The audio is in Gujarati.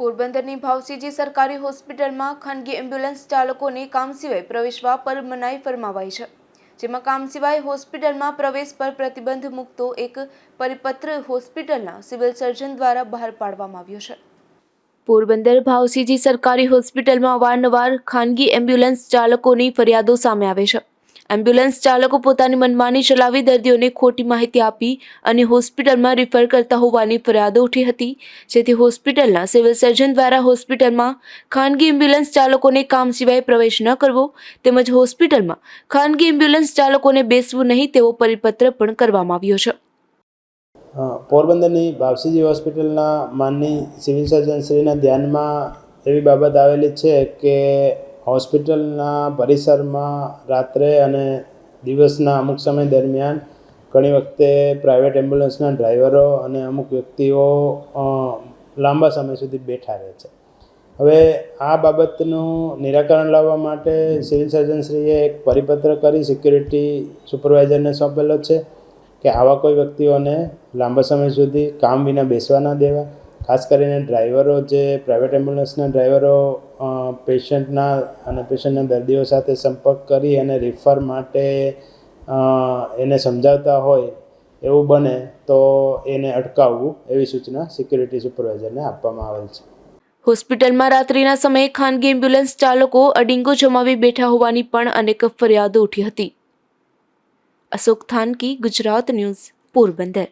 પોરબંદરની ભાવસીજી સરકારી હોસ્પિટલમાં ખાનગી એમ્બ્યુલન્સ ચાલકોને કામ સિવાય પ્રવેશવા પર મનાઈ ફરમાવાઈ છે. જેમાં કામ સિવાય હોસ્પિટલમાં પ્રવેશ પર પ્રતિબંધ મૂકતો એક પરિપત્ર હોસ્પિટલના સિવિલ સર્જન દ્વારા બહાર પાડવામાં આવ્યો છે. પોરબંદર ભાવસીજી સરકારી હોસ્પિટલમાં અવારનવાર ખાનગી એમ્બ્યુલન્સ ચાલકોની ફરિયાદો સામે આવે છે. એમ્બ્યુલન્સ ચાલકો પોતાની મનમાની ચલાવી દર્દીઓને ખોટી માહિતી આપી અને હોસ્પિટલમાં રિફર કરતા હોવાની ફરિયાદો ઉઠી હતી. જેથી હોસ્પિટલના સિવિલ સર્જન દ્વારા હોસ્પિટલમાં ખાનગી એમ્બ્યુલન્સ ચાલકોને કામ સિવાય પ્રવેશ ન કરવો તેમજ હોસ્પિટલમાં ખાનગી એમ્બ્યુલન્સ ચાલકોને બેસવું નહીં તેવો પરિપત્ર પણ કરવામાં આવ્યો છે. પોરબંદરની બાપસીજી હોસ્પિટલના માનની સિવિલ સર્જનશ્રીના ધ્યાનમાં એવી બાબત આવેલી છે કે હોસ્પિટલના પરિસરમાં રાત્રે અને દિવસના અમુક સમય દરમિયાન ઘણી વખતે પ્રાઇવેટ એમ્બ્યુલન્સના ડ્રાઈવરો અને અમુક વ્યક્તિઓ લાંબા સમય સુધી બેઠા રહે છે. હવે આ બાબતનું નિરાકરણ લાવવા માટે સિવિલ સર્જનશ્રીએ એક પરિપત્ર કરી, સિક્યુરિટી સુપરવાઇઝરને સોંપેલો છે કે આવા કોઈ વ્યક્તિઓને લાંબા સમય સુધી કામ વિના બેસવા ન દેવા. ખાસ કરીને ડ્રાઈવરો જે પ્રાઇવેટ એમ્બ્યુલન્સના ડ્રાઈવરો પેશન્ટના અને પેશન્ટના દર્દીઓ સાથે સંપર્ક કરી અને રિફર માટે એને સમજાવતા હોય એવું બને, તો એને અટકાવવું એવી સૂચના સિક્યુરિટી સુપરવાઇઝરને આપવામાં આવેલ છે. હોસ્પિટલમાં રાત્રિના સમયે ખાનગી એમ્બ્યુલન્સ ચાલકો અડિંગો જમાવી બેઠા હોવાની પણ અનેક ફરિયાદો ઉઠી હતી. અશોક થાનકી, ગુજરાત ન્યૂઝ, પોરબંદર.